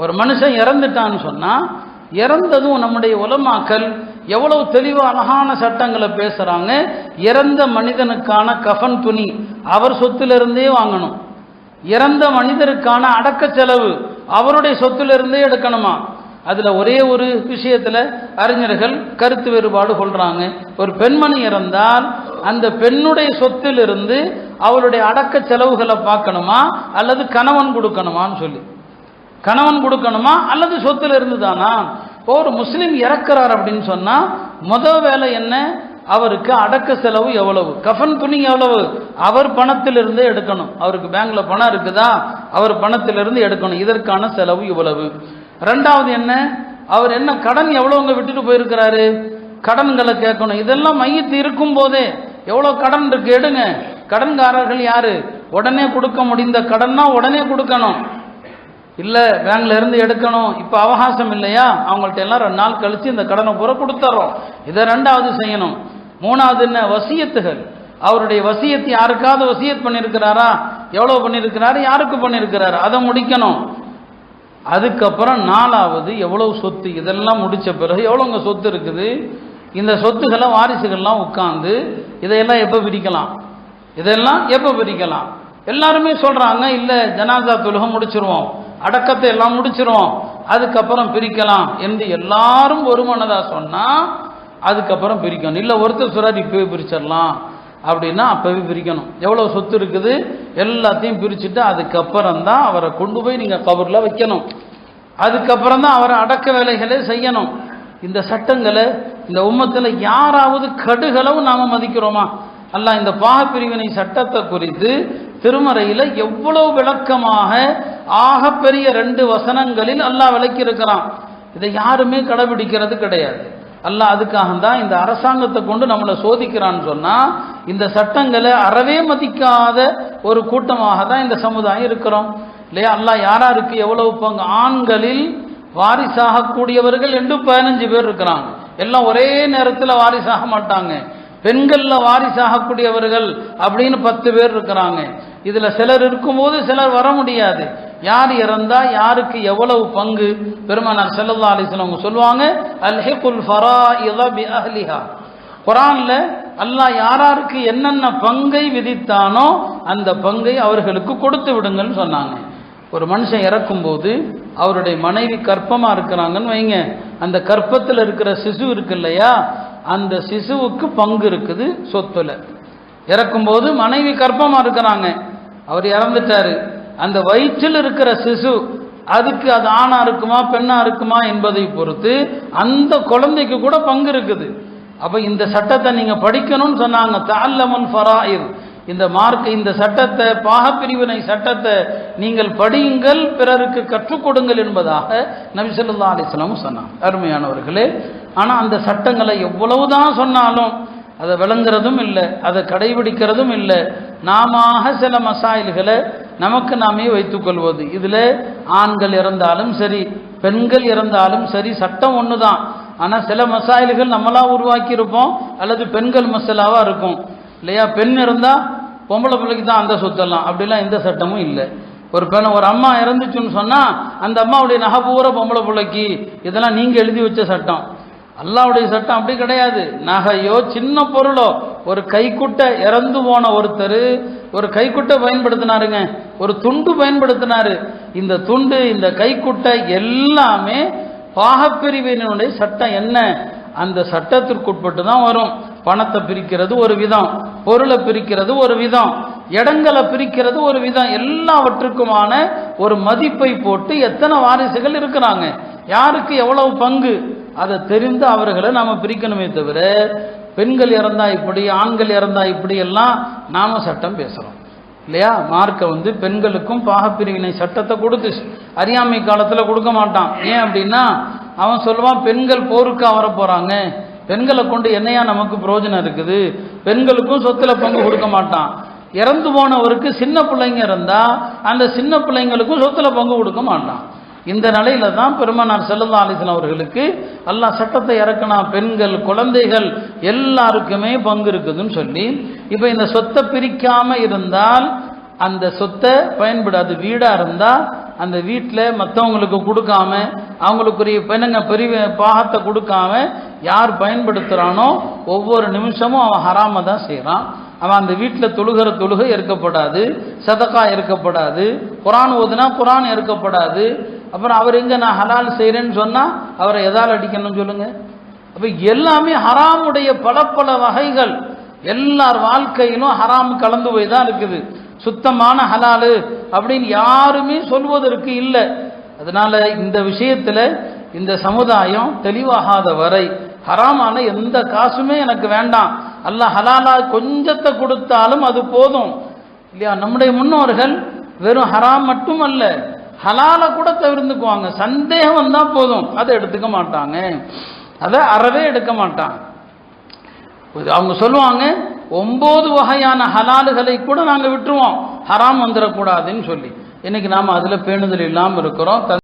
ஒரு மனுஷன் இறந்துட்டான்னு சொன்னால் இறந்ததும் நம்முடைய உலமாக்கல் எவ்வளவு தெளிவு அழகான சட்டங்களை பேசுகிறாங்க இறந்த மனிதனுக்கான கஃபன் துணி அவர் சொத்திலிருந்தே வாங்கணும். இறந்த மனிதருக்கான அடக்க செலவு அவருடைய சொத்திலிருந்தே எடுக்கணுமா? அதில் ஒரே ஒரு விஷயத்தில் அறிஞர்கள் கருத்து வேறுபாடு கொள்கிறாங்க ஒரு பெண்மணி இறந்தால் அந்த பெண்ணுடைய சொத்திலிருந்து அவளுடைய அடக்க செலவுகளை பார்க்கணுமா? அல்லது கணவன் கொடுக்கணுமான்னு சொல்லி. கணவன் கொடுக்கணுமா அல்லது சொத்துல இருந்து தானா இப்போ ஒரு முஸ்லீம் இறக்குறார் அப்படின்னு சொன்னால் முத வேலை என்ன? அவருக்கு அடக்க செலவு எவ்வளவு? கஃபன் துணி எவ்வளவு? அவர் பணத்திலிருந்தே எடுக்கணும். அவருக்கு பேங்க்ல பணம் இருக்குதா? அவர் பணத்திலிருந்து எடுக்கணும். இதற்கான செலவு இவ்வளவு. ரெண்டாவது என்ன? அவர் என்ன கடன் எவ்வளவுங்க விட்டுட்டு போயிருக்கிறாரு? கடன்களை கேட்கணும். இதெல்லாம் மையத்து இருக்கும் போதே. எவ்வளோ கடன் இருக்கு? எடுங்க. கடன்காரர்கள் யாரு? உடனே கொடுக்க முடிந்த கடன்னா உடனே கொடுக்கணும். இல்லை பேங்க்ல இருந்து எடுக்கணும். இப்போ அவகாசம் இல்லையா? அவங்கள்ட்ட எல்லாம் ரெண்டு நாள் கழிச்சு இந்த கடனை பூரா கொடுத்துட்றோம் இதை ரெண்டாவது செய்யணும். மூணாவது என்ன? வசியத்துகள். அவருடைய வசியத்தை யாருக்காவது வசியத் பண்ணியிருக்கிறாரா எவ்வளோ பண்ணியிருக்கிறாரு யாருக்கு பண்ணியிருக்கிறாரு அதை முடிக்கணும். அதுக்கப்புறம் நாலாவது எவ்வளவு சொத்து? இதெல்லாம் முடிச்ச பிறகு எவ்வளோங்க சொத்து இருக்குது? இந்த சொத்துக்களை வாரிசுகள்லாம் உட்காந்து இதையெல்லாம் எப்போ பிரிக்கலாம்? இதெல்லாம் எப்போ பிரிக்கலாம்? எல்லாருமே சொல்றாங்க இல்லை ஜனாசா தொழுகம் முடிச்சிருவோம். அடக்கத்தை எல்லாம் முடிச்சிருவோம். அதுக்கப்புறம் பிரிக்கலாம் என்று எல்லாரும் ஒரு மனதா சொன்னா அதுக்கப்புறம் பிரிக்கணும். இல்லை ஒருத்தர் சொல்றாரு இப்பவே பிரிச்சிடலாம். அப்படின்னா அப்பவே பிரிக்கணும். எவ்வளோ சொத்து இருக்குது எல்லாத்தையும் பிரிச்சுட்டு அதுக்கப்புறம் தான் அவரை கொண்டு போய் நீங்கள் கபரில் வைக்கணும். அதுக்கப்புறம் தான் அவரை அடக்க வேலைகளை செய்யணும். இந்த சட்டங்களை இந்த உம்மத்தில் யாராவது கடுகளவு நாம மதிக்கிறோமா? அல்ல இந்த பாகப்பிரிவினை சட்டத்தை குறித்து திருமறையில் எவ்வளவு விளக்கமாக ஆகப்பெரிய ரெண்டு வசனங்களில் அல்லாஹ் விளக்கி இருக்கிறான் இதை யாருமே கடைபிடிக்கிறது கிடையாது. அல்லாஹ் அதுக்காக தான் இந்த அரசாங்கத்தை கொண்டு நம்மளை சோதிக்கிறான்னு சொன்னா இந்த சட்டங்களை அறவே மதிக்காத ஒரு கூட்டமாக தான் இந்த சமுதாயம் இருக்கிறோம். இல்லையா? அல்லாஹ் யாராருக்கு எவ்வளவு பங்கு? ஆண்களில் வாரிசாகக்கூடியவர்கள் என்று பதினஞ்சு பேர் இருக்கிறாங்க. எல்லாம் ஒரே நேரத்தில் வாரிசாக மாட்டாங்க. பெண்களில் வாரிசாகக்கூடியவர்கள் அப்படின்னு பத்து பேர் இருக்கிறாங்க. இதில் சிலர் இருக்கும்போது சிலர் வர முடியாது. யார் இறந்தா யாருக்கு எவ்வளவு பங்கு? பெருமானார் ஸல்லல்லாஹு அலைஹி அவங்க சொல்லுவாங்க அல்ஹிகுல் ஃபராயித பி அஹ்லிஹா. குரானில் அல்லாஹ் யாராருக்கு என்னென்ன பங்கை விதித்தானோ அந்த பங்கை அவர்களுக்கு கொடுத்து விடுங்கன்னு சொன்னாங்க. ஒரு மனுஷன் இறக்கும்போது அவருடைய மனைவி கற்பமாக இருக்கிறாங்கன்னு வைங்க. அந்த கற்பத்தில் இருக்கிற சிசு இருக்கு இல்லையா? அந்த சிசுவுக்கு பங்கு இருக்குது சொத்துல. இறக்கும்போது மனைவி கற்பமாக இருக்கிறாங்க. அவர் இறந்துட்டாரு. அந்த வயிற்றில் இருக்கிற சிசு அதுக்கு அது ஆணா இருக்குமா பெண்ணா இருக்குமா என்பதை பொறுத்து அந்த குழந்தைக்கு கூட பங்கு இருக்குது. அப்ப இந்த சட்டத்தை நீங்க படிக்கணும்னு சொன்னாங்க. தல்லமன் ஃபராயில் இந்த மார்க் இந்த சட்டத்தை பாகப்பிரிவினை சட்டத்தை நீங்கள் படியுங்கள் பிறருக்கு கற்றுக் கொடுங்கள் என்பதாக நபிசல்லா அலிஸ்லாமும் சொன்னாங்க. அருமையானவர்களே ஆனால் அந்த சட்டங்களை எவ்வளவுதான் சொன்னாலும் அதை விளங்குறதும் இல்லை அதை கடைபிடிக்கிறதும் இல்லை. நாம சில மசாயில்களை நமக்கு நாமே வைத்துக்கொள்வது இதில் ஆண்கள் இறந்தாலும் சரி பெண்கள் இறந்தாலும் சரி சட்டம் ஒன்று தான் ஆனால் சில மசாயில்கள் நம்மளா உருவாக்கியிருப்போம் அல்லது பெண்கள் மசாலாவாக இருக்கும். இல்லையா? பெண் இருந்தால் பொம்பளை பிள்ளைக்கு தான் அந்த சொத்தெல்லாம். அப்படிலாம் எந்த சட்டமும் இல்லை. ஒரு பெண் ஒரு அம்மா இறந்துச்சுன்னு சொன்னால் அந்த அம்மாவுடைய நகை பூரா பொம்பளை பிள்ளைக்கு. இதெல்லாம் நீங்கள் எழுதி வச்ச சட்டம். அல்லாவுடைய சட்டம் அப்படி கிடையாது. நகையோ சின்ன பொருளோ ஒரு கைக்குட்டை இறந்து போன ஒருத்தர் ஒரு கைக்குட்டை பயன்படுத்தினாருங்க. ஒரு துண்டு பயன்படுத்தினாரு. இந்த துண்டு இந்த கைக்குட்டை எல்லாமே பாகப்பிரிவினுடைய சட்டம் என்ன? அந்த சட்டத்திற்குட்பட்டு தான் வரும். பணத்தை பிரிக்கிறது ஒரு விதம் பொருளை பிரிக்கிறது ஒரு விதம் இடங்களை பிரிக்கிறது ஒரு விதம் எல்லாவற்றுக்குமான ஒரு மதிப்பை போட்டு எத்தனை வாரிசுகள் இருக்கிறாங்க? யாருக்கு எவ்வளவு பங்கு? அதை தெரிந்து அவர்களை நாம் பிரிக்கணுமே தவிர பெண்கள் இறந்தா இப்படி ஆண்கள் இறந்தா இப்படி எல்லாம் நாம சட்டம் பேசுறோம். இல்லையா? மார்க்க வந்து பெண்களுக்கும் பாகப்பிரிவினை சட்டத்தை கொடுத்து அறியாமை காலத்தில் கொடுக்க மாட்டான். ஏன் அப்படின்னா அவன் சொல்லுவான் பெண்கள் போருக்கு அவர போறாங்க பெண்களை கொண்டு என்னையா நமக்கு பிரயோஜனம் இருக்குது? பெண்களுக்கும் சொத்துல பங்கு கொடுக்க மாட்டான். இறந்து போனவருக்கு சின்ன பிள்ளைங்க இருந்தா அந்த சின்ன பிள்ளைங்களுக்கும் சொத்துல பங்கு கொடுக்க மாட்டான். இந்த நிலையில தான் பெருமானார் செல்லல்லா அலிசன் அவர்களுக்கு எல்லாம் சட்டத்தை இறக்கினா பெண்கள் குழந்தைகள் எல்லாருக்குமே பங்கு இருக்குதுன்னு சொல்லி இப்போ இந்த சொத்தை பிரிக்காமல் இருந்தால் அந்த சொத்தை பயன்படாது வீடாக இருந்தால் அந்த வீட்டில் மற்றவங்களுக்கு கொடுக்காம அவங்களுக்குரிய பெண்ணுங்க பெரிய பாகத்தை கொடுக்காம யார் பயன்படுத்துகிறானோ ஒவ்வொரு நிமிஷமும் அவன் ஹராம தான் செய்கிறான் அவன் அந்த வீட்டில் தொழுகிற தொழுகை இருக்கப்படாது சதக்கா இருக்கப்படாது குரான் ஓதுனா குரான் இருக்கப்படாது அப்புறம் அவர் எங்கே நான் ஹலால் செய்கிறேன்னு சொன்னால் அவரை எதால் அடிக்கணும்னு சொல்லுங்கள் அப்போ எல்லாமே ஹராமுடைய பல பல வகைகள். எல்லார் வாழ்க்கையிலும் ஹராம் கலந்து போய் தான் இருக்குது. சுத்தமான ஹலாலு அப்படின்னு யாருமே சொல்வதற்கு இல்லை. அதனால் இந்த விஷயத்தில் இந்த சமுதாயம் தெளிவாகாத வரை ஹராமான எந்த காசுமே எனக்கு வேண்டாம். அல்ல ஹலாலா கொஞ்சத்தை கொடுத்தாலும் அது போதும். இல்லையா? நம்முடைய முன்னோர்கள் வெறும் ஹராம் மட்டும் அல்ல ஹலால கூட தவிர்த்துக்குவாங்க. சந்தேகம் வந்தால் போதும். அதை எடுத்துக்க மாட்டாங்க. அதை அறவே எடுக்க மாட்டாங்க அவங்க சொல்லுவாங்க ஒன்பது வகையான ஹலாலுகளை கூட நாங்கள் விட்டுருவோம். ஹராம் வந்துடக்கூடாதுன்னு சொல்லி. இன்னைக்கு நாம் அதில் பேணுதல் இல்லாமல் இருக்கிறோம்.